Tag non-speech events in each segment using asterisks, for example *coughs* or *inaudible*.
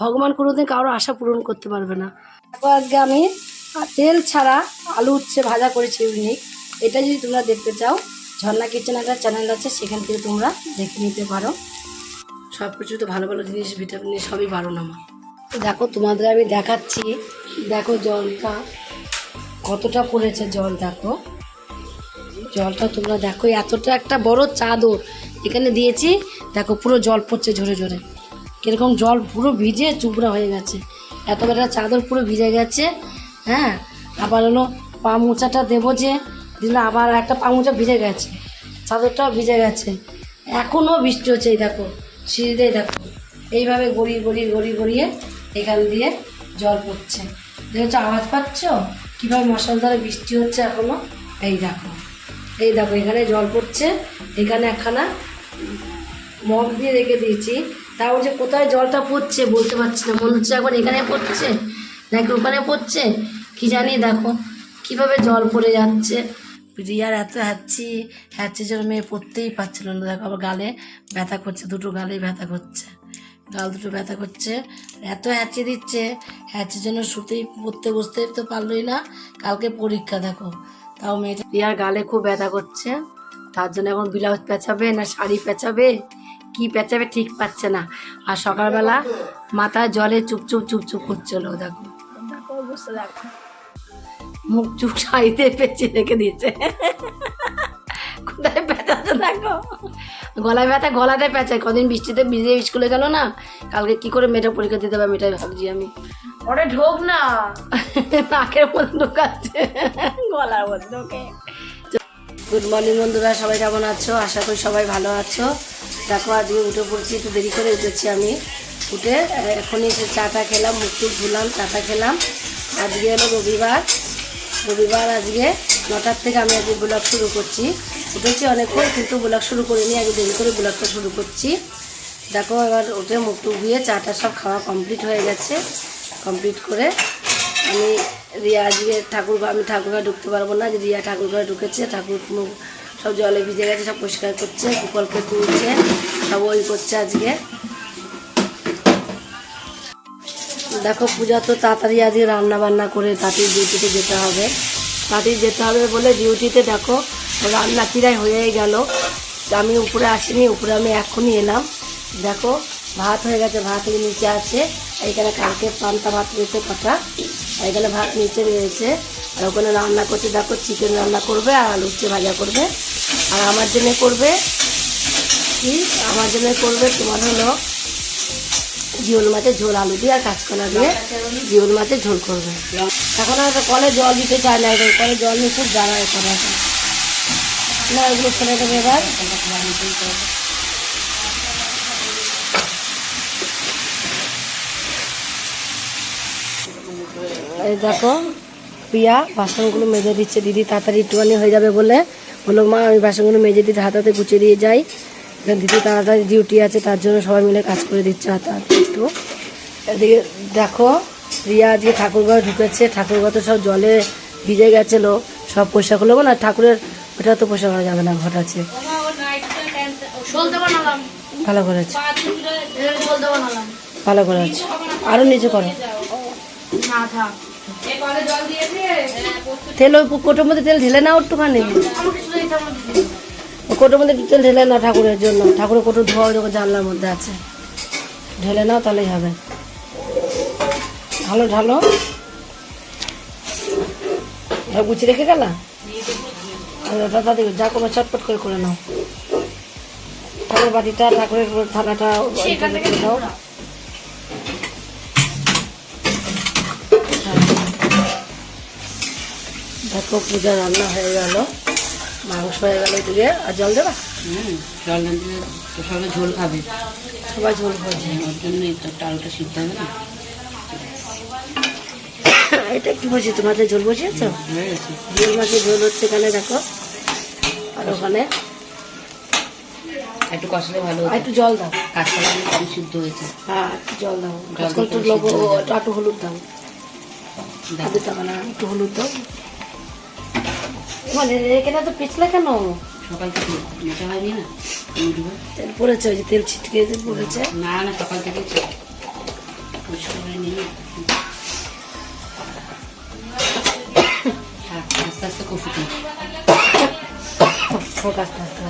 ভগবান কোনোদিন কারোর আশা পূরণ করতে পারবে না। তারপর আজকে আমি তেল ছাড়া আলু উচ্ছে ভাজা করেছি ইউনিক এটা যদি তোমরা দেখতে চাও, ঝর্ণা কিচেন একটা চ্যানেল আছে, সেখান থেকে তোমরা দেখে নিতে পারো। সব কিছু তো ভালো ভালো জিনিস ভিটামিন সবই বারণ আমার দেখো, তোমাদের আমি দেখাচ্ছি। দেখো জলটা, কতটা পড়েছে জল, দেখো। জলটা তোমরা দেখো, এতটা একটা বড় চাদর। এখানে দিয়েছি, দেখো পুরো জল পড়ছে ঝরে ঝরে। কীরকম জল পুরো ভিজে চুপড়া হয়ে গেছে। এত বেটা চাদর পুরো ভিজে গেছে হ্যাঁ? আবার হলো পা মোচাটা দেবো যে, দিলে আবার একটা পা মোচা ভিজে গেছে, চাদরটাও ভিজে গেছে। এখনও বৃষ্টি হচ্ছে, এই দেখো সিঁড়িতেই দেখো। এইভাবে গড়িয়ে গড়িয়ে গড়িয়ে গড়িয়ে এখান দিয়ে জল পড়ছে। দেখছ, আওয়াজ পাচ্ছ? কীভাবে মশাল দ্বারা বৃষ্টি হচ্ছে এখনও? এই দেখো এই দেখো, এখানে জল পড়ছে। এখানে একখানা মগ দিয়ে রেখে দিয়েছি। তাও যে কোথায় জলটা পড়ছে বলতে পারছি না। মনে হচ্ছে একবার এখানে পড়ছে, নাকি ওখানে পড়ছে? কি জানি দেখো, কীভাবে জল পড়ে যাচ্ছে। রিয়ার এত হ্যাচ্ছি হ্যাচ্ছি যেন মেয়ে পড়তেই পারছিল না। দেখো আবার গালে ব্যথা করছে, দুটো গালেই ব্যথা করছে। গাল দুটো ব্যথা করছে এত হ্যাচি দিচ্ছে হ্যাচির জন্য শুতেই, পড়তে বসতে তো পারলোই না। কালকে পরীক্ষা দেখো, তাও মেয়েটা রিয়ার গালে খুব ব্যথা করছে, তার জন্য এখন ব্লাউজ পেঁচাবে না শাড়ি পেঁচাবে? কি পেঁচাবে ঠিক পাচ্ছে না। আর সকালবেলা মাথায় জলে চুপচুপ চুপচুপ করছিল দেখো। মুখ চুপ সাইতে পেঁচে রেখে দিয়েছে। কোথায় পেঁচাচ্ছে দেখো। গলায় ব্যথা গলাটাই পেঁচায়। কদিন বৃষ্টিতে ভিজে স্কুলে গেল না কালকে কি করে মেয়েটা পরীক্ষা দিতে হবে মেয়েটাই ভাবছি আমি। ওরে ঢোক না। নাকের মধ্যে ঢোকাচ্ছে। গলার মধ্যে ঢোকে। গুড মর্নিং বন্ধুরা সবাই কেমন আছো? আশা করি সবাই ভালো আছো। দেখো আজকে উঠে পড়ছি, একটু দেরি করে উঠেছি আমি। উঠে এখনই চাটা খেলাম টুক ধুলাম, চাটা খেলাম। আজকে হলো রবিবার। রবিবার আজকে নটার থেকে আমি আজকে ব্লগ শুরু করছি। উঠেছি অনেকক্ষণ, কিন্তু ব্লগ শুরু করিনি, আগে দেরি করে ব্লগটা শুরু করছি। দেখো, এবার উঠে মুখ টুক ধুয়ে চাটা সব খাওয়া কমপ্লিট হয়ে গেছে। কমপ্লিট করে আমি রিয়া, আজকে ঠাকুর, আমি ঠাকুর ঘরে ঢুকতে পারব না, যে রিয়া ঠাকুর ঘরে ঢুকেছে, ঠাকুর সব জলে ভিজে গেছে, সব পরিষ্কার করছে কুকলকে তুলছে, সব ওই করছে আজকে। দেখো, পূজা তো তাড়াতাড়ি আজকে রান্না বান্না করে তাঁতির ডিউটিতে যেতে হবে। তাঁতির যেতে হবে বলে ডিউটিতে দেখো, রান্না প্রায় হয়েই গেল। আমি উপরে আসিনি, উপরে আমি এখনই এলাম। দেখো, ভাত হয়ে গেছে, ভাত নিচে আছে। এইখানে কালকে পান্তা ভাত রয়েছে আর এখানে ভাত নিচে রয়েছে। আর ওখানে রান্না করছে, দেখো চিকেন রান্না করবে আর আলু উচ্ছে ভাজা করবে। আর আমার জন্য করবে কি? আমার জন্য করবে তোমার হলো জিওল মাছের ঝোল, আলু দিয়ে আর কাঁচকলা দিয়ে জিওল মাছের ঝোল করবে। এখন আর কলে জল দিতে চায় না কলে জল নিয়ে খুব জ্বালায় করে। না, এগুলো ফেলে দেবে এবার। এই দেখো প্রিয়া বাসনগুলো মেজে দিচ্ছে। দিদি তাড়াতাড়ি একটুখানি হয়ে যাবে বলে। বলল, মা, আমি বাসনগুলো মেজে দিতে হাতে হাতে গুছিয়ে দিয়ে যাই। এখানে দিদি তাড়াতাড়ি ডিউটি আছে, তার জন্য সবাই মিলে কাজ করে দিচ্ছে হাতে হাতে। একটু এদিকে দেখো, রিয়া আজকে ঠাকুর ঘরে ঢুকেছে, ঠাকুর ঘর তো সব জলে ভিজে গেছিল সব পয়সা করল না? ঠাকুরের ওটা তো পয়সা করা যাবে না ঘট আছে। ভালো করেছে ভালো করেছে আরও নিচে করো। না, থাক। তেল ওই কোটোর মধ্যে তেল ঢেলে নাও একটুখানি। দিদি কোটোর মধ্যে একটু তেল ঢেলে নাও ঠাকুরের জন্য। ঠাকুরের কোটো ধোয়া যখন জানলার মধ্যে আছে। ঢেলে নাও তাহলেই হবে। ঢালো আর গুছিয়ে রেখে গেলা? ওটা তাদের যা কোনো চটপট করে করে নাও। ঠাকুরের বাটিটা ঠাকুরের থালাটা দাও দেখো পূজা রান্না হয়ে গেল। মাংস হয়ে গেল দিয়ে আর জল দেবা? হুম জল না দিলে তো সবাই ঝোল খাবে। সবাই ঝোল খাচ্ছে ওর জন্যই তো ডালটা সিদ্ধ হবে না। *coughs* এটা কি বলছি তোমাদের ঝোল বসিয়েছো? ঝোল মাছের ঝোল হচ্ছে এখানে দেখো। আর ওখানে? একটু কষলে ভালো একটু জল দাও। কাঁচকলা দিয়ে কম সিদ্ধ হয়েছে। হ্যাঁ একটু জল দাও। তো দিয়ে লোক। একটু হলুদ দাও। দাও। আদু টাকা না একটু হলুদ দাও। মানে এখানে তো পিছলে কেন সকাল থেকে মেটা হয়নি না? তেল পড়েছে ওই যে তেল ছিটকে পড়েছে। না না সকাল থেকে আস্তে আস্তে কষুতে আস্তে আস্তে।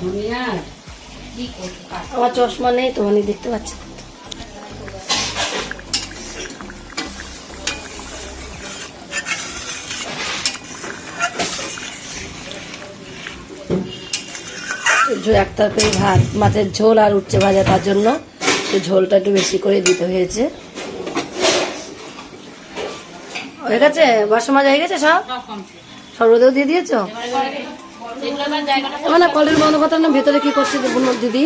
দুনিয়ার আমার চশমা নেই তো মানে দেখতে পাচ্ছি। এক তরকারি ভাত মাছের ঝোল আর উচ্ছে ভাজা তার জন্য। ঝোলটা একটু বেশি করে দিতে হয়েছে। হয়ে গেছে? বাসন মাজা হয়ে গেছে সব? সব রোদেও দিয়ে দিয়েছ? মানে কলের বন্ধ কথা না ভেতরে কি করছে দিদি।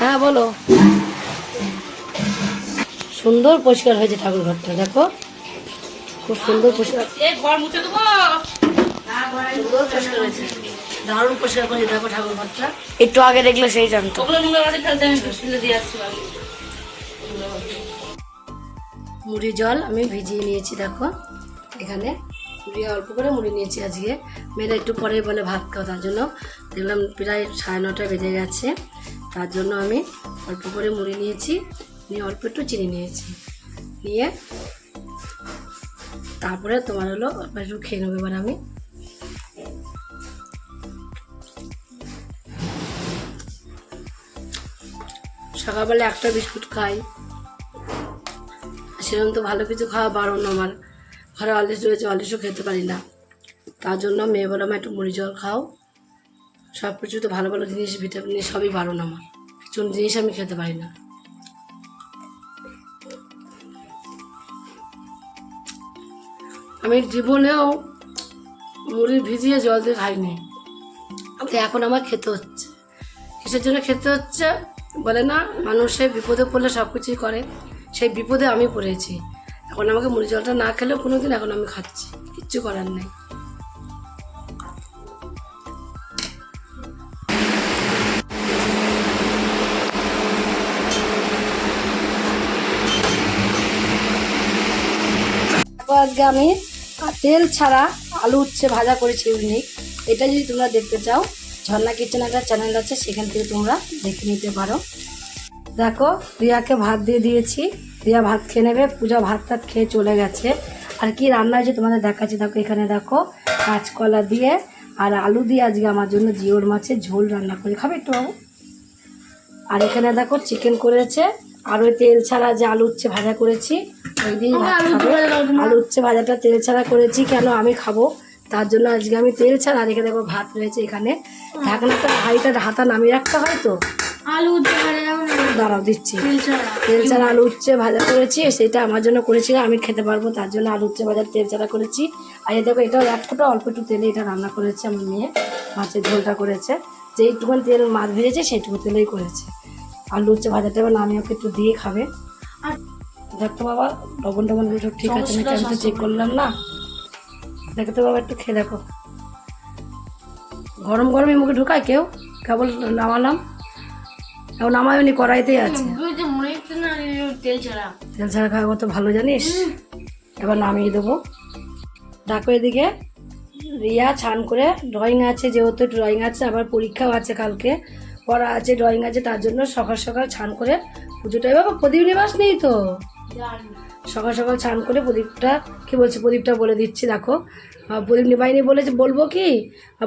হ্যাঁ বলো। সুন্দর পরিষ্কার হয়েছে ঠাকুর ঘরটা দেখো। খুব সুন্দর পরিষ্কার। সুন্দর পরিষ্কার হয়েছে। দারুণ পরিষ্কার করেছে দেখো ঠাকুর ঘরটা একটু আগে দেখলে সেই জানতো। মুড়ি জল আমি ভিজিয়ে নিয়েছি দেখো। এখানে মুড়ি অল্প করে মুড়ি নিয়েছি আজকে। মেয়েরা একটু পরে বলে ভাত খাও, তার জন্য দেখলাম প্রায় সাড়ে নটা বেজে গেছে। তার জন্য আমি অল্প করে মুড়ি নিয়েছি, নিয়ে অল্প একটু চিনি নিয়েছি। নিয়ে তারপরে তোমার হলো একটু খেয়ে নেব এবার আমি। সকালবেলা একটা বিস্কুট খাই। সেরকম তো ভালো কিছু খাওয়া বারণ আমার। ঘরে অলিশ রয়েছে অলিশও খেতে পারি না। তার জন্য মেয়ে বলে আমার একটু মুড়ি জল খাও। সব কিছু তো ভালো ভালো জিনিস, ভিটামিন সবই বারণ আমার। কিছু জিনিস আমি খেতে পারি না। আমি জীবনেও মুড়ি ভিজিয়ে জল দিয়ে খাইনি। তো এখন আমার খেতে হচ্ছে। কিসের জন্য খেতে হচ্ছে? বলে না মানুষের বিপদে পড়লে সব কিছুই করে। সেই বিপদে আমি পড়েছি। এখন আমাকে মুড়ি জলটা না খেলেও কোনো দিন এখন আমি খাচ্ছি। কিচ্ছু করার নেই। আজকে আমি তেল ছাড়া আলু উচ্ছে ভাজা করেছি ইউনিক এটা যদি তোমরা দেখতে চাও, ঝর্ণা কিচেন একটা চ্যানেল আছে, সেখান থেকে তোমরা দেখে নিতে পারো। দেখো রিয়াকে ভাত দিয়ে দিয়েছি। রিয়া ভাত খেয়ে নেবে পূজা ভাত টাত খেয়ে চলে গেছে। আর কি রান্না হয়েছে তোমাদের দেখাচ্ছি দেখো এখানে দেখো কাঁচকলা দিয়ে আর আলু দিয়ে আজকে আমার জন্য জিওর মাছের ঝোল রান্না করে। খাবে একটু বাবু? আর এখানে দেখো চিকেন করেছে আর ওই তেল ছাড়া যে আলু উচ্ছে ভাজা করেছি ওই খাবে। আলু উচ্ছে ভাজাটা তেল ছাড়া করেছি কেন আমি খাব? তার জন্য আজকে আমি তেল ছাড়া আর এখানে দেখো ভাত রয়েছে এখানে। ঢাকনাটা হাঁড়িটা হাতা নামিয়ে রাখতে হয় তো? আলু দাঁড়াও দিচ্ছি। তেল ছাড়া আলু উচ্ছে ভাজা করেছি সেটা আমার জন্য করেছি আমি খেতে পারব তার জন্য আলু উচ্ছে ভাজা তেল ছাড়া করেছি। আর এই দেখো এটাও এক ফোঁটা অল্প একটু তেলে এটা রান্না করেছে আমার মেয়ে মাছের ঝোলটা করেছে। যেইটুকুন তেল মাছ ভেজেছে সেইটুকু তেলেই করেছে। আলু উচ্ছে ভাজাটা এবার আমি ওকে একটু দিয়ে খাবে। আর দেখতো বাবা লবণ দিয়ে সব ঠিক আছে নাকি? আমি তো চেক করলাম না। দেখো তো বাবা একটু খেয়ে দেখো। গরম গরমই মুখে ঢুকায় কেউ? কেবল নামালাম। এখন আমার উনি কড়াইতেই আছে। ছাড়া। তেল ছাড়া খাওয়া কত ভালো জানিস? এবার নামিয়ে দেবো। ডাকো এদিকে রিয়া ছান করে ড্রয়িং আছে যেহেতু ড্রয়িং আছে আবার পরীক্ষাও আছে কালকে। পড়া আছে ড্রয়িং আছে তার জন্য সকাল সকাল ছান করে পুজোটা। এবার প্রদীপ নিবাস নেই তো? সকাল সকাল স্নান করে প্রদীপটা, কি বলছি, প্রদীপটা বলে দিচ্ছি, দেখো। প্রদীপ নিবাইনি বলেছে, বলব কি?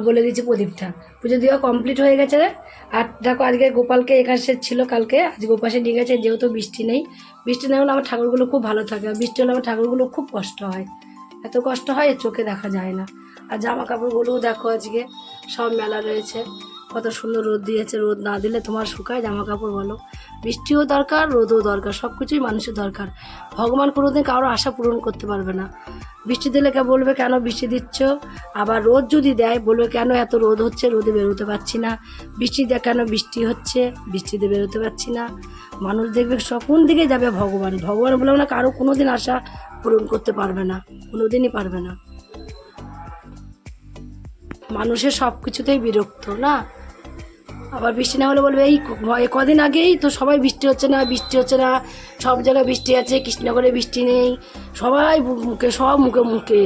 বলে দিচ্ছি প্রদীপটা। পুজো দেওয়া কমপ্লিট হয়ে গেছে রে। আর দেখো, আজকে গোপালকে একাশে ছিল কালকে, আজ গোপাশে নিয়ে গেছে, যেহেতু বৃষ্টি নেই। বৃষ্টি না হলে আমার ঠাকুরগুলো খুব ভালো থাকে, আর বৃষ্টি হলে আমার ঠাকুরগুলো খুব কষ্ট হয়। এত কষ্ট হয়, চোখে দেখা যায় না। আর জামা কাপড়গুলোও দেখো আজকে, সব মেলা রয়েছে। কত সুন্দর রোদ দিয়েছে, রোদ না দিলে তোমার শুকায় জামা কাপড় বলো। বৃষ্টিও দরকার, রোদও দরকার সব কিছুই মানুষের দরকার। ভগবান কোনোদিন কারোর আশা পূরণ করতে পারবে না। বৃষ্টি দিলে কে বলবে, কেন বৃষ্টি দিচ্ছ? আবার রোদ যদি দেয়, বলবে, কেন এত রোদ হচ্ছে? রোদে বেরোতে পারছি না। বৃষ্টি দেয়, কেন বৃষ্টি হচ্ছে? বৃষ্টিতে বেরোতে পারছি না। মানুষ দেখবে কোন দিকে যাবে ভগবান। ভগবান বলে না কারও কোনো দিন আশা পূরণ করতে পারবে না, কোনোদিনই পারবে না। মানুষের সব কিছুতেই বিরক্ত, না? আবার বৃষ্টি না হলে বলবে এই কদিন আগেই তো সবাই বৃষ্টি হচ্ছে না বৃষ্টি হচ্ছে না। সব জায়গায় বৃষ্টি আছে কৃষ্ণনগরে বৃষ্টি নেই। সবাই মুখে সব মুখে মুখে।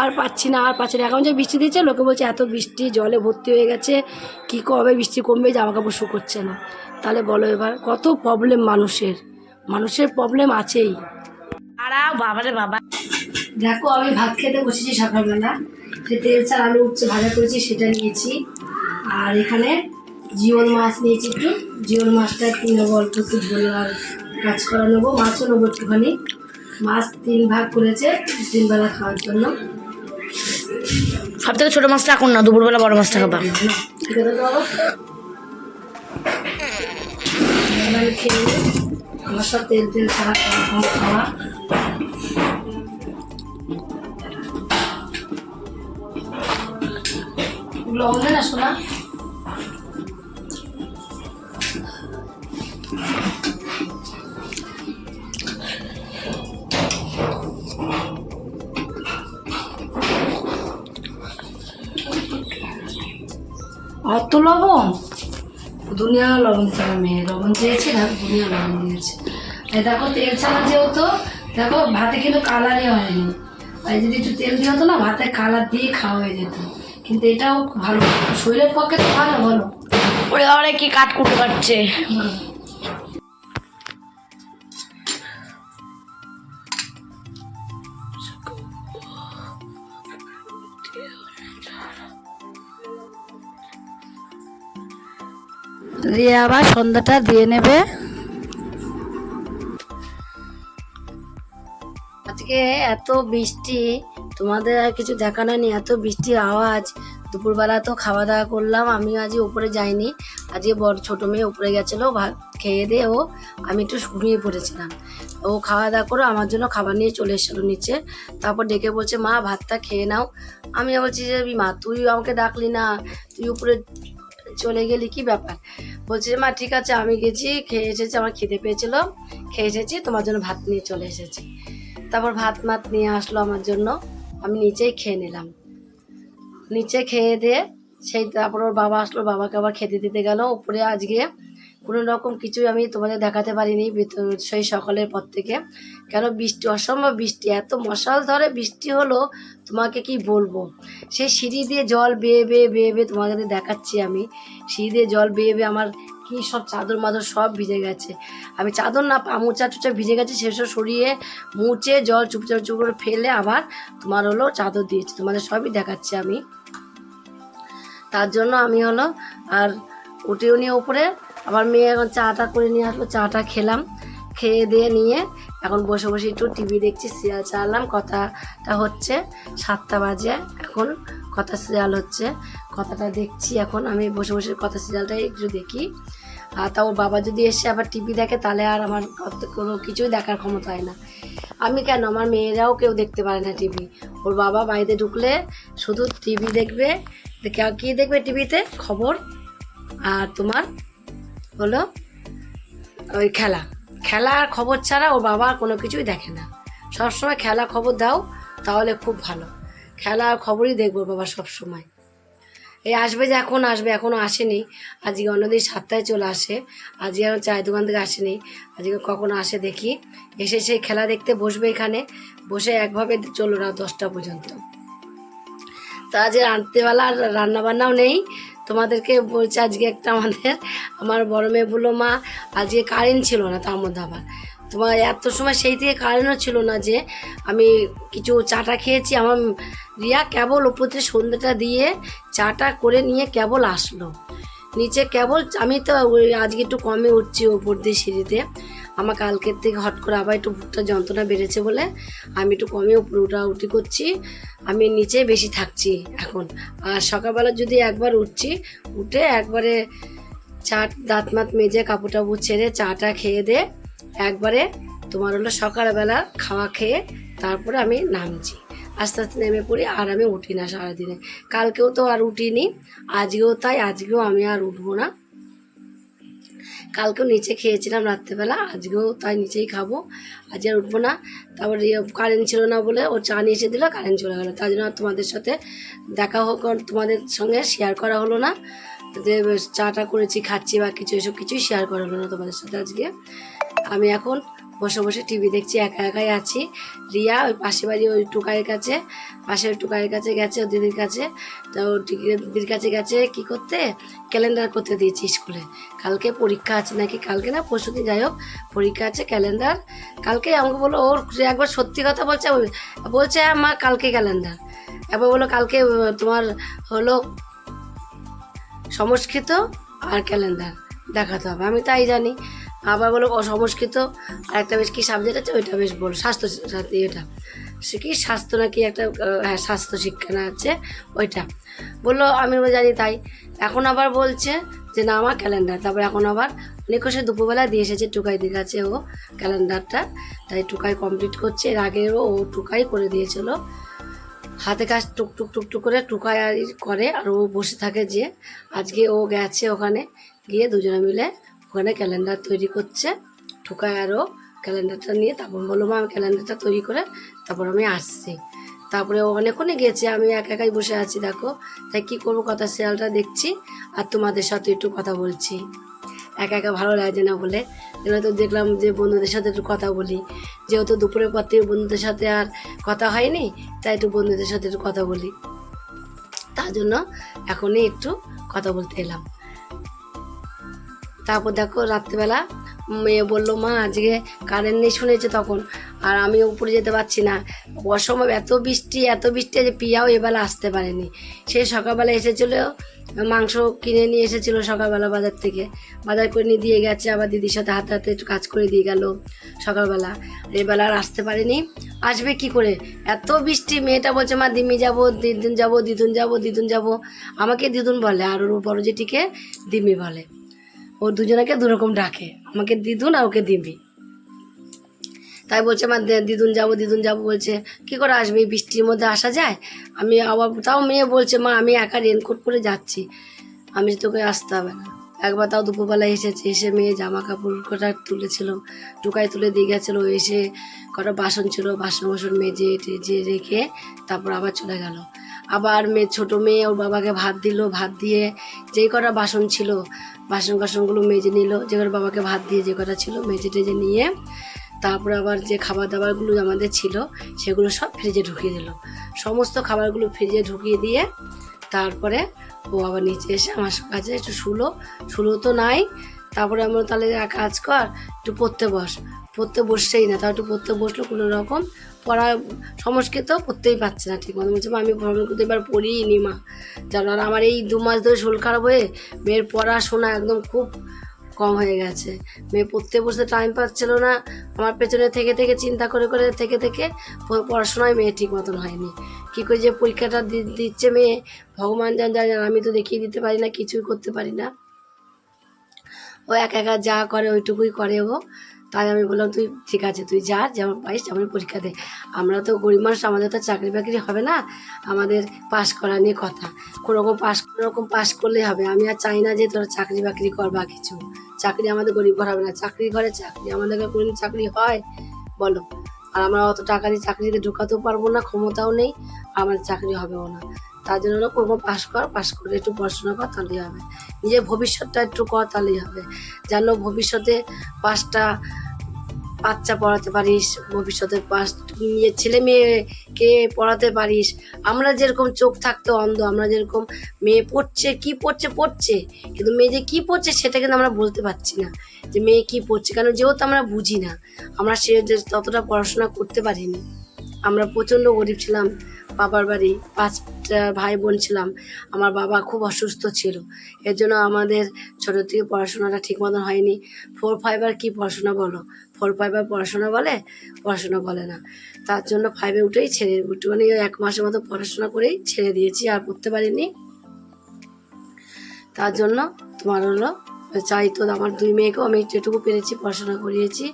আর পাচ্ছি না আর পাচ্ছি না। এখন যে বৃষ্টি দিচ্ছে লোকে বলছে এত বৃষ্টি জলে ভর্তি হয়ে গেছে। কি কবে বৃষ্টি কমবে জামা কাপড় শুকোচ্ছে না। তাহলে বলো এবার কত প্রবলেম মানুষের? মানুষের প্রবলেম আছেই। আরা বাবারে বাবা। দেখো আমি ভাত খেতে বসেছি সকালবেলা। তেল চাল আলু উঠছে ভাজা করেছি সেটা নিয়েছি। আর এখানে জিওল মাছ নিয়েছি একটু। জিওল মাছটা একটু নেব অল্প একটু ঝোল আর কাজ করা নেব। মাছও নেব একটুখানি। মাছ তিন ভাগ করেছে তিন বেলা খাওয়ার জন্য। সব থেকে ছোট মাছটা এখন না দুপুরবেলা বড় মাছটা খাবা। ঠিক আছে তো আমার সব তেল তেল ছাড়া খাওয়া খাওয়া। লবণ না শোনা অত লবণ? দুনিয়া লবণ ছাড়া মেয়ে লবণ চেয়েছে না দুনিয়া লবণ দিয়েছে। আর দেখো তেল ছাড়া যেহেতু দেখো ভাতে কিন্তু কালারই হয়নি। আর যদি একটু তেল দিয়ে হতো না ভাতে কালার দিয়ে খাওয়া হয়ে যেত। কিন্তু এটাও ভালো শরীরের পক্ষে তো ভালো ভালো ওরে বাবারে কি কাঠ কুটে কাটছে দিয়ে আবার সন্ধ্যাটা দিয়ে নেবে। আজকে এত বৃষ্টি, তোমাদের আর কিছু দেখানো নেই এত বৃষ্টির আওয়াজ। দুপুরবেলা তো খাওয়া দাওয়া করলাম আমি আজ উপরে যাইনি। আজকে বড় ছোটো মেয়ে উপরে গেছিল, ভাত খেয়ে দিয়ে ও, আমি একটু ঘুমিয়ে পড়েছিলাম। ও খাওয়া দাওয়া করে আমার জন্য খাবার নিয়ে চলে এসেছিল নিচে। তারপর ডেকে বলছে, মা, ভাতটা খেয়ে নাও। আমি বলছি যে, মা তুই আমাকে ডাকলি না, তুই উপরে চলে গেলি, কি ব্যাপার? বলছে, মা, ঠিক আছে, আমি গেছি, খেয়ে এসেছি, আমার খেতে পেয়েছিল, খেয়ে এসেছি, তোমার জন্য ভাত নিয়ে চলে এসেছি। তারপর ভাত মাত নিয়ে আসলো আমার জন্য, আমি নিচেই খেয়ে নিলাম। নিচে খেয়ে দিয়ে সেই তারপর ওর বাবা আসলো, বাবাকে আবার খেতে দিতে গেল। উপরে আজকে কোনো রকম কিছুই আমি তোমাদের দেখাতে পারিনি সেই সকালের পর থেকে। কেন বৃষ্টি, অসম্ভব বৃষ্টি, এত মশাল ধরে বৃষ্টি হলো, তোমাকে কি বলব? সেই সিঁড়ি দিয়ে জল বেয়ে বেয়ে বেয়ে বেয়ে তোমাদের দেখাচ্ছি আমি। সিঁড়ি দিয়ে জল বেয়ে বেয়ে আমার কি সব চাদর মাদর সব ভিজে গেছে। আমি চাদর না মোচা টুচা ভিজে গেছে সেসব সরিয়ে মুছে জল চুপচাপ চুপ করে ফেলে আবার তোমার হলো চাদর দিয়েছি, তোমাদের সবই দেখাচ্ছি আমি। তার জন্য আমি হলো আর উঠেও নিয়ে উপরে আবার মেয়ে এখন চাটা করে নিয়ে আসলো, চাটা খেলাম, খেয়ে দিয়ে নিয়ে এখন বসে বসে একটু টিভি দেখছি সিরিয়াল চালালাম, কথাটা হচ্ছে সাতটা বাজে এখন, কথা সিরিয়াল হচ্ছে, কথাটা দেখছি এখন, আমি বসে বসে কথা সিরিয়ালটাই একটু দেখি। আর তা ওর বাবা যদি এসে আবার টিভি দেখে, তাহলে আর আমার কোনো কিছুই দেখার ক্ষমতা হয় না। আমি কেন? আমার মেয়েরাও কেউ দেখতে পারে না টিভি ওর বাবা বাড়িতে ঢুকলে শুধু টিভি দেখবে কি দেখবে টিভিতে খবর। আর তোমার? হলো ওই খেলা। খেলা আর খবর ছাড়া ওর বাবা আর কোনো কিছুই দেখে না। সবসময় খেলা খবর দাও, তাহলে খুব ভালো। খেলা আর খবরই দেখব বাবা সবসময়। এই আসবে যে এখন আসবে এখনও আসেনি। আজকে অন্যদিন সাতটায় চলে আসে। আজকে আমার চায়ের দোকান থেকে আসেনি। আজকে কখন আসে দেখি। এসে সেই খেলা দেখতে বসবে এখানে। বসে একভাবে চলো রাত দশটা পর্যন্ত। তো আজ রাত্রেবেলা রান্নাবান্নাও নেই। তোমাদেরকে বলছে, আজকে একটা আমাদের, আমার বড় মেয়ে বলল, মা, আজকে কারেন্ট ছিল না তার মধ্যে আবার। তোমার এত সময় সেই থেকে কারেন্টও ছিল না যে আমি কিছু চাটা খেয়েছি। আমার রিয়া কেবল ওপর থেকে সন্ধ্যাটা দিয়ে চাটা করে নিয়ে কেবল আসলো। নিচে কেবল, আমি তো আজকে একটু কমে উঠছি ওপর দিয়ে সিঁড়িতে। আমার কালকের থেকে হট করে আবার একটু বুকটা যন্ত্রণা বেড়েছে বলে আমি একটু কমে উঠি করছি। আমি নিচে বেশি থাকছি এখন। আর সকালবেলা যদি একবার উঠছি, উঠে একবারে চা দাঁত মাত মেজে কাপড় টাপড় ছেড়ে চাটা খেয়ে দে, একবারে তোমার হলো সকালবেলা খাওয়া খেয়ে তারপরে আমি নামছি। আস্তে আস্তে নেমে পড়ি আর আমি উঠি না সারাদিনে। কালকেও তো আর উঠিনি, আজকেও তাই, আজকেও আমি আর উঠবো না। কালকেও নিচে খেয়েছিলাম রাত্রেবেলা, আজকেও তাই নিচেই খাব। আজ আর উঠবো না। তারপর কারেন্ট ছিল না বলে ও চা নিয়ে এসে দিল কারেন্ট চলে গেলো। তার জন্য তোমাদের সাথে দেখা হোক তোমাদের সঙ্গে শেয়ার করা হলো না। যে চাটা করেছি, খাচ্ছি বা কিছু, এসব কিছুই শেয়ার করা হলো না তোমাদের সাথে আজকে। আমি এখন বসে বসে টিভি দেখছি, একা একাই আছি। রিয়া ওই পাশে বাড়ি, ওই টুকাইয়ের কাছে, পাশের ওই টুকাইয়ের কাছে গেছে ও দিদির কাছে। তো দিদির কাছে গেছে, কি করতে? ক্যালেন্ডার করতে দিয়েছি স্কুলে। কালকে পরীক্ষা আছে নাকি? কালকে না, পরশু দিন, যাই হোক, পরীক্ষা আছে, ক্যালেন্ডার। কালকে আমাকে বলল, ওর একবার সত্যি কথা বলছে বলছে হ্যাঁ মা কালকে ক্যালেন্ডার। একবার বলল, কালকে তোমার হলো সংস্কৃত আর ক্যালেন্ডার, দেখাতে হবে। আমি তাই জানি। আবার বলো অসংস্কৃত আর একটা বেশ কী সাবজেক্ট আছে? ওইটা বেশ বলো। স্বাস্থ্য সাথী এটা। সে কি স্বাস্থ্য নাকি একটা হ্যাঁ স্বাস্থ্য শিক্ষা না আছে, ওইটা। বলল, আমি জানি তাই। এখন আবার বলছে যে, না, আমার ক্যালেন্ডার তারপর এখন আবার অনেক সে দুপুরবেলা দিয়ে এসেছে টুকাই দিকে আছে ও ক্যালেন্ডারটা তাই টুকাই কমপ্লিট করছে। এর আগেও ও টুকাই করে দিয়েছিল। হাতে কাজ টুক টুক টুক টুক করে টুকাই করে আর ও বসে থাকে যে, আজকে ও গেছে ওখানে। গিয়ে দুজনে মিলে ওখানে ক্যালেন্ডার তৈরি করছে টুকায় আরও ক্যালেন্ডারটা নিয়ে, তারপর বলল, মা আমি ক্যালেন্ডারটা তৈরি করে তারপর আমি আসছি। তারপরে ও অনেকক্ষণই গেছে, আমি একা একাই বসে আছি, দেখো। তাই কী করব কথা সিরিয়ালটা দেখছি, আর তোমাদের সাথে একটু কথা বলছি। একা একা ভালো লাগে না বলে। তো দেখলাম যে বন্ধুদের সাথে একটু কথা বলি। যেহেতু দুপুরের পর থেকে বন্ধুদের সাথে আর কথা হয়নি, তাই একটু বন্ধুদের সাথে একটু কথা বলি। তার জন্য এখনই একটু কথা বলতে এলাম। তারপর দেখো রাত্রিবেলা মেয়ে বলল, মা, আজকে কারেন্ট নেই শুনেছে তখন। আর আমি উপরে যেতে পারছি না। অসময় এত বৃষ্টি এত বৃষ্টি যে পিয়াও এবেলা আসতে পারেনি। সে সকালবেলা এসেছিল, মাংস কিনে নিয়ে এসেছিল সকালবেলা বাজার থেকে। বাজার করে নিয়ে দিয়ে গেছে, আবার দিদির সাথে হাতে হাতে একটু কাজ করে দিয়ে গেল সকালবেলা। এবেলা আর আসতে পারেনি। আসবে কি করে? এত বৃষ্টি, মেয়েটা বলছে, মা, দিমি যাব দিদুন যাব দিদুন যাব দিদুন যাব। আমাকে দিদুন বলে, আর ওর জেঠিকে দিমি বলে। ও দুজনকে দুরকম ডাকে। আমাকে দিদুন আর ওকে দিবি তাই বলছে আমার দিদুন যাব দিদুন যাব। বলছে, কি করে আসবে? এই বৃষ্টির মধ্যে আসা যায়? আমি আবার, তাও মেয়ে বলছে, মা, আমি একা রেনকোট পরে যাচ্ছি। আমি তোকে আসতে হবে না। একবার তাও দুপুরবেলা এসেছে, এসে মেয়ে জামা কাপড় কটা তুলেছিল টুকাই তুলে দিয়ে গেছিল এসে কটা বাসন ছিল, বাসন বাসন মেজে, টেজে রেখে তারপর আবার চলে গেল। আবার মেয়ে, ছোটো মেয়ে, ওর বাবাকে ভাত দিল, ভাত দিয়ে যেই কটা বাসন ছিল বাসন কাসনগুলো মেজে নিল। যে কটা বাবাকে ভাত দিয়ে যে কটা ছিল, মেজে টেজে নিয়ে তারপরে আবার যে খাবার দাবারগুলো আমাদের ছিল, সেগুলো সব ফ্রিজে ঢুকিয়ে দিল। সমস্ত খাবারগুলো ফ্রিজে ঢুকিয়ে দিয়ে তারপরে ও আবার নিচে এসে আমার কাছে একটু শুলো। শুলো তো নাই, তারপরে আমরা তাহলে কাজ কর, একটু পড়তে বস। পড়তে বসছেই না, তাও একটু পড়তে বসল, কোনো রকম। পড়া সংস্কৃত পড়তেই পারছে না ঠিক মতো বলছে, মা, আমি সংস্কৃত এবার পড়িই নি মা। জানো, আর আমার এই দু মাস ধরে শরীর খারাপ হয়ে মেয়ের পড়াশোনা একদম খুব কম হয়ে গেছে। মেয়ে পড়তে বসতে টাইম পাচ্ছিল না। আমার পেছনে থেকে থেকে চিন্তা করে করে থেকে থেকে পড়াশোনায় মেয়ে ঠিক মতন হয়নি। কী করে যে পরীক্ষাটা দিচ্ছে মেয়ে? ভগবান জান, জানে আমি তো দেখিয়ে দিতে পারি না, কিছুই করতে পারি না। ও একা একা যা করে ওইটুকুই করে ও। তাই আমি বললাম, তুই ঠিক আছে, তুই যা, যেমন পাইস যেমন পরীক্ষা দে। আমরা তো গরিব মানুষ, আমাদের তো চাকরি বাকরি হবে না, আমাদের পাস করা নিয়ে কথা। কোনো রকম পাস কোনো রকম পাস করলেই হবে। আমি আর চাই না যে তোরা চাকরি বাকরি কর বা কিছু। চাকরি আমাদের গরিব ঘর হবে না। চাকরি ঘরে চাকরি আমাদের কোনো চাকরি হয়? বলো। আর আমরা অত টাকা দিয়ে চাকরিতে ঢোকাতেও পারব না, ক্ষমতাও নেই আর আমাদের চাকরি হবেও না। তার জন্য হলো কোনো পাস কর পাস করে একটু পড়াশোনা কর, তাহলেই হবে। নিজের ভবিষ্যৎটা একটু কর, তাহলেই হবে। যেন ভবিষ্যতে পাঁচটা বাচ্চা পড়াতে পারিস ভবিষ্যতে পাঁচ নিজের ছেলে মেয়েকে পড়াতে পারিস। আমরা যেরকম চোখ থাকতে অন্ধ, আমরা যেরকম মেয়ে পড়ছে, কি পড়ছে পড়ছে। কিন্তু মেয়ে যে কী পড়ছে সেটা কিন্তু আমরা বলতে পারছি না। যে মেয়ে কী পড়ছে কারণ যেহেতু আমরা বুঝি না, আমরা সে ততটা পড়াশোনা করতে পারিনি। আমরা প্রচণ্ড গরিব ছিলাম, বাবার বাড়ি, পাঁচটা ভাই বোন ছিলাম, আমার বাবা খুব অসুস্থ ছিল। এর জন্য আমাদের ছোটো থেকে পড়াশোনাটা ঠিক মতন হয়নি। ফোর ফাইভ আর কী পড়াশোনা বলো? ফোর ফাইভ আর পড়াশোনা বলে পড়াশোনা বলে না। তার জন্য ফাইভে উঠেই ছেড়ে, একটুখানি এক মাসের মতো পড়াশোনা করেই ছেড়ে দিয়েছি, আর পড়তে পারিনি। তার জন্য তোমার হলো, চাই তো আমার দুই মেয়েকেও আমি যেটুকু পেরেছি পড়াশোনা করিয়েছি।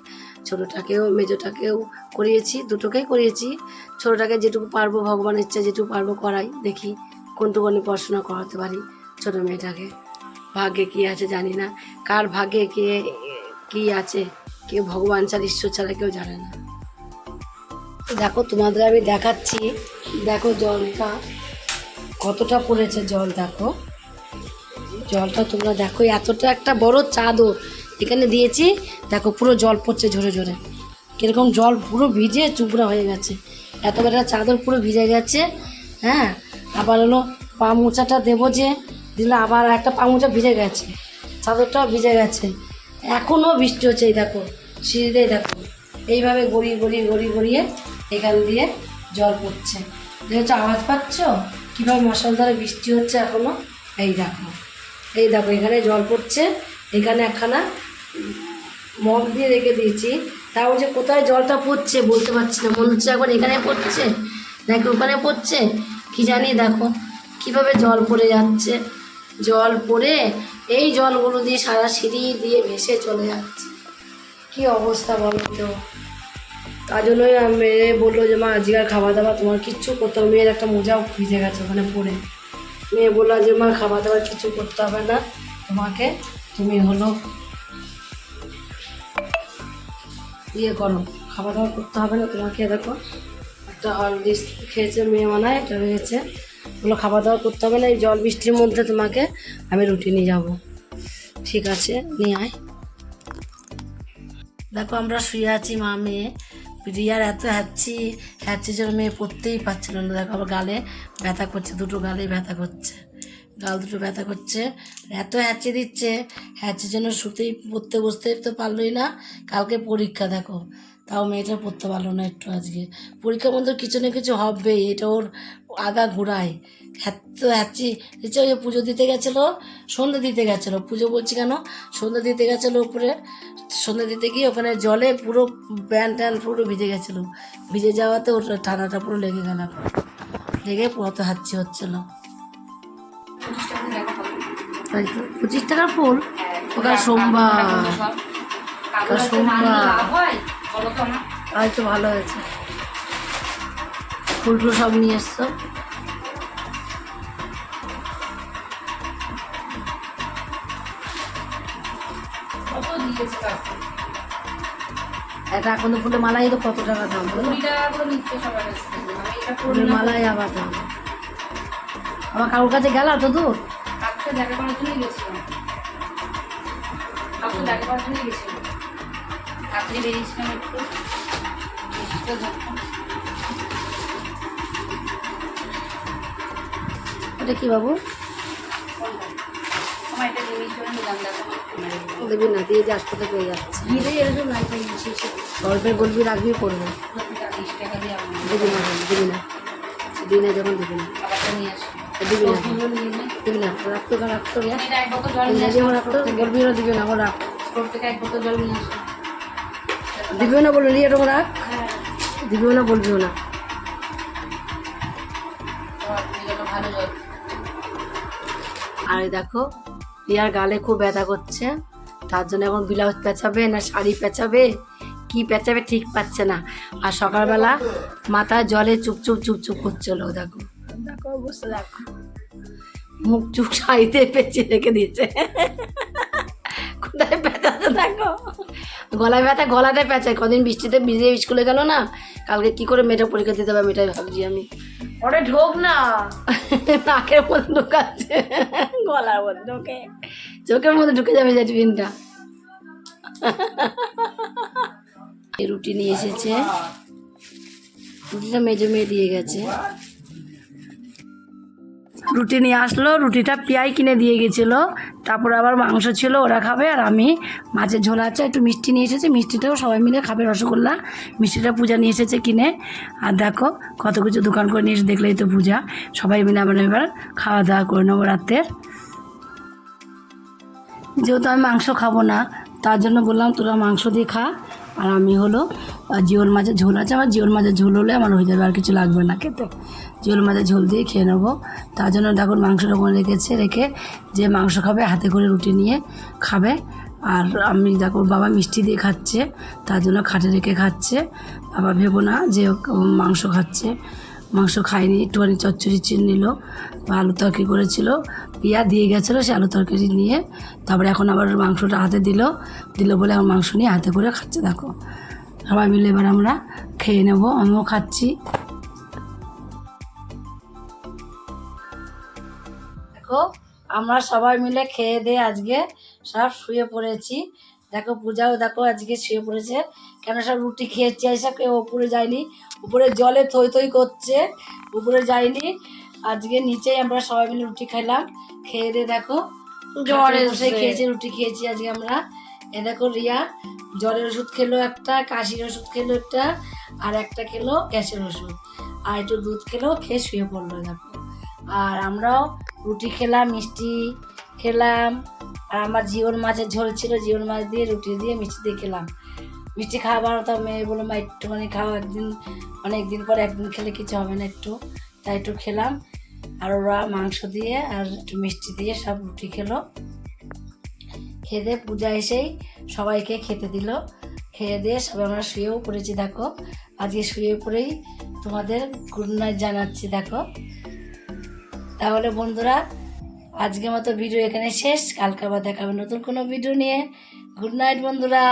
ছোটোটাকেও, মেজোটাকেও করিয়েছি, দুটোকেই করিয়েছি। ছোটোটাকে যেটুকু পারব ভগবানের ইচ্ছা যেটুকু পারব করাই, দেখি কোনটুকুনি পড়াশোনা করাতে পারি ছোটো মেয়েটাকে। ভাগ্যে কী আছে জানি না, কার ভাগ্যে কে, কী আছে? কেউ ভগবান ছাড়া ঈশ্বর ছাড়া কেউ জানে না। দেখো, তোমাদের আমি দেখাচ্ছি। দেখো জলটা, কতটা পড়েছে জল, দেখো। জলটা তোমরা দেখো, এতটা একটা বড় চাদর। এখানে দিয়েছি, দেখো, পুরো জল পড়ছে ঝরে ঝরে। কীরকম জল পুরো ভিজে চুপড়া হয়ে গেছে। এত বেটা চাদর পুরো ভিজে গেছে হ্যাঁ? আবার হলো পা মোচাটা দেবো যে, দিলে আবার একটা পা মোচা ভিজে গেছে। চাদরটাও ভিজে গেছে। এখনও বৃষ্টি হচ্ছে, এই দেখো। সিঁড়িতেই দেখো। এইভাবে গড়িয়ে গড়িয়ে গড়িয়ে গড়িয়ে এখান দিয়ে জল পড়ছে। দেখেছ আওয়াজ পাচ্ছ, কীভাবে মশালধারে বৃষ্টি হচ্ছে এখনও এই দেখো। এই দেখো, এখানে জল পড়ছে, এখানে একখানা মগ দিয়ে রেখে দিয়েছি। তাও যে কোথায় জলটা পড়ছে? বলতে পারছি না। মনে হচ্ছে একবার এখানে পড়ছে, নাকি ওখানে পড়ছে? কি জানি দেখো, কীভাবে জল পড়ে যাচ্ছে। জল পড়ে, এই জলগুলো দিয়ে সারা সিঁড়ি দিয়ে ভেসে চলে যাচ্ছে। কি অবস্থা বলো তো? তার জন্যই মেয়ে বলল যে, মা, আজকে আর খাওয়া দাওয়া তোমার কিচ্ছু করতে হবে। মেয়ের একটা মোজাও ভিজে গেছে ওখানে পড়ে। মেয়ে বলল যে, মা খাওয়া দাওয়া কিছু করতে হবে না। তোমাকে তুমি হলো ইয়ে করো খাওয়া দাওয়া করতে হবে না। তোমাকে দেখো, একটা হরলিক্স খেয়েছে মেয়ে মানায় এটা রয়েছে বলো খাওয়া দাওয়া করতে হবে না, এই জল বৃষ্টির মধ্যে তোমাকে আমি রুটি নিয়ে যাব। ঠিক আছে, নিয়ে আয়। দেখো আমরা শুয়ে আছি, মা, মেয়ে। রিয়ার এত হ্যাচি হ্যাচি যেন মেয়ে পড়তেই পারছিল না। দেখো আবার গালে ব্যথা করছে, দুটো গালেই ব্যথা করছে। গাল দুটো ব্যথা করছে। এত হ্যাচি দিচ্ছে হ্যাচি যেন শুতেই, পড়তে বসতে তো পারলোই না। কালকে পরীক্ষা, দেখো। তাও মেয়েটা পড়তে পারল না একটু আজকে। পরীক্ষার মধ্যে কিছু না কিছু হবেই এটা ওর আগা ঘোরায় এত হ্যাচি দিচ্ছে ওই পুজো দিতে গেছিল, সন্ধ্যে দিতে গেছিল। পুজো বলছি কেন? সন্ধ্যে দিতে গেছিল উপরে। সন্ধ্যে দিতে গিয়ে ওখানে জলে পুরো প্যান্ট ট্যান পুরো ভিজে গেছিল। ভিজে যাওয়াতে ওর ঠান্ডাটা পুরো লেগে গেল। লেগে পুরো তো হাঁচি হচ্ছিল। তাই তো? পঁচিশ টাকার ফুল? ওখানে সোমবার। সোমবার। তাই তো ভালো হয়েছে। ফুল টুল সব নিয়ে এসছো? একটা এখন তো ফুলের মালাই তো কত টাকা দাম? এটা ফুলের মালাই আবার দাম। আমার কারোর কাছে গেল তো দূর? দেখা করার জন্যই গেছিলাম। দেখা করার জন্যই গেছিলাম। রাত্রি বেরিয়েছিলাম একটু? এটা কি বাবু। দেবি না দিয়ে যে হাসপাতালে পেয়ে যাচ্ছে। গল্পের বলবি রাখবি করব দিবি না দিবি না। দিবি না যখন দিবি না। দিবি না। দিবি না রাখতো রাখতো রাখতো না দিবি না রাখ। স্টোর এক বোতল জল নিয়ে আসি দিবিও না বললি এরকম রাখ দিবিও না বলবিও না। আর দেখো রিয়ার গালে খুব ব্যথা করছে। তার জন্য এখন ব্লাউজ পেঁচাবে না শাড়ি পেঁচাবে? কি পেঁচাবে ঠিক পাচ্ছে না। আর সকালবেলা মাথায় জলে চুপচুপ চুপচুপ করছিল দেখো। দেখো অবস্থা দেখো। মুখ চুপ শাড়িতে পেঁচিয়ে রেখে দিয়েছে। কোথায় পেঁচাতে দেখো? গলায় ব্যথা গলাটায় পেঁচায় কদিন বৃষ্টিতে ভিজে স্কুলে গেল না কালকে কি করে মেয়েটা পরীক্ষা দিতে হবে মেয়েটাই ভাবছি আমি। ওটা ঢোক না। *laughs* নাকের মধ্যে ঢুকাচ্ছে। গলার মধ্যে ঢোকে। চোখের মধ্যে ঢুকে যাবে জেটবিনটা এই রুটি নিয়ে এসেছে। রুটিটা মেজে মেয়ে দিয়ে গেছে। রুটি নিয়ে আসলো, রুটিটা পিয়াই কিনে দিয়ে গেছিল। তারপর আবার মাংস ছিল, ওরা খাবে আর আমি মাছের ঝোল আছে, একটু মিষ্টি নিয়ে এসেছে, মিষ্টিটাও সবাই মিলে খাবে রসগোল্লা। মিষ্টিটা পূজা নিয়ে এসেছে কিনে। আর দেখো, কত কিছু দোকান করে নিয়ে এসে দেখলেই তো পূজা। সবাই মিলে আমরা এবার খাওয়া দাওয়া করে নেব রাতের যেহেতু আমি মাংস খাব না, তার জন্য বললাম, তোরা মাংস দিয়ে খা। আর আমি হলো জিওল মাছের ঝোল আছে, আমার জিওল মাছের ঝোল হলে আমার হয়ে যাবে আর কিছু লাগবে না খেতে। জিওল মাছের ঝোল দিয়ে খেয়ে নেব। তার জন্য দেখুন মাংসটা ওখানে রেখেছে, রেখে যে মাংস খাবে হাতে করে রুটি নিয়ে খাবে। আর আমি দেখো বাবা মিষ্টি দিয়ে খাচ্ছে, তার জন্য খাটে রেখে খাচ্ছে। আবার ভেবো না যে মাংস খাচ্ছে। মাংস খায়নি, একটুখানি চচ্চড়ি চিন নিল আলু তরকারি করেছিল পিয়া দিয়ে গেছিল, সে আলু তরকারি নিয়ে তারপরে এখন আবার মাংসটা হাতে দিল। দিল বলে আমার মাংস নিয়ে হাতে করে খাচ্ছে, দেখো। সবাই মিলে এবার আমরা খেয়ে নেব, আমিও খাচ্ছি। দেখো আমরা সবাই মিলে খেয়ে দিয়ে আজকে সব শুয়ে পড়েছি। দেখো পূজাও দেখো আজকে শুয়ে পড়েছে। কেন সব রুটি খেয়েছি? এসব কেউ উপরে যায়নি। উপরে জলে থই থই করছে। উপরে যায়নি। আজকে নিচেই আমরা সবাই মিলে রুটি খেলাম খেয়ে দিয়ে দেখো জ্বর বসে খেয়েছি রুটি খেয়েছি আজকে আমরা। এ দেখো রিয়া জ্বরের ওষুধ খেলো একটা কাশির ওষুধ খেলো একটা আর একটা খেলো গ্যাসের ওষুধ। আর একটু দুধ খেলো খেয়ে শুয়ে পড়ল দেখো। আর আমরাও রুটি খেলাম, মিষ্টি খেলাম। আর আমার জীবন মাছের ঝোল ছিল জীবন মাছ দিয়ে রুটি দিয়ে মিষ্টি দিয়ে খেলাম। মিষ্টি খাওয়া বানাতো মেয়ে বলল, মা, একটুখানি খাও, একদিন অনেক দিন পরে একদিন খেলে কিছু হবে না একটু। তাই একটু খেলাম। আর ওরা মাংস দিয়ে আর একটু মিষ্টি দিয়ে সব রুটি খেলো। খেয়ে পূজা এসেই সবাইকে খেতে দিল। খেয়ে দিয়ে সবাই আমরা শুয়েও পড়েছি, দেখো। আজকে শুয়ে পড়েই তোমাদের গুড নাইট জানাচ্ছি, দেখো। তাহলে বন্ধুরা আজকে মতো ভিডিও এখানে শেষ। কালকে আবার দেখাবে নতুন কোনো ভিডিও নিয়ে। গুড নাইট বন্ধুরা।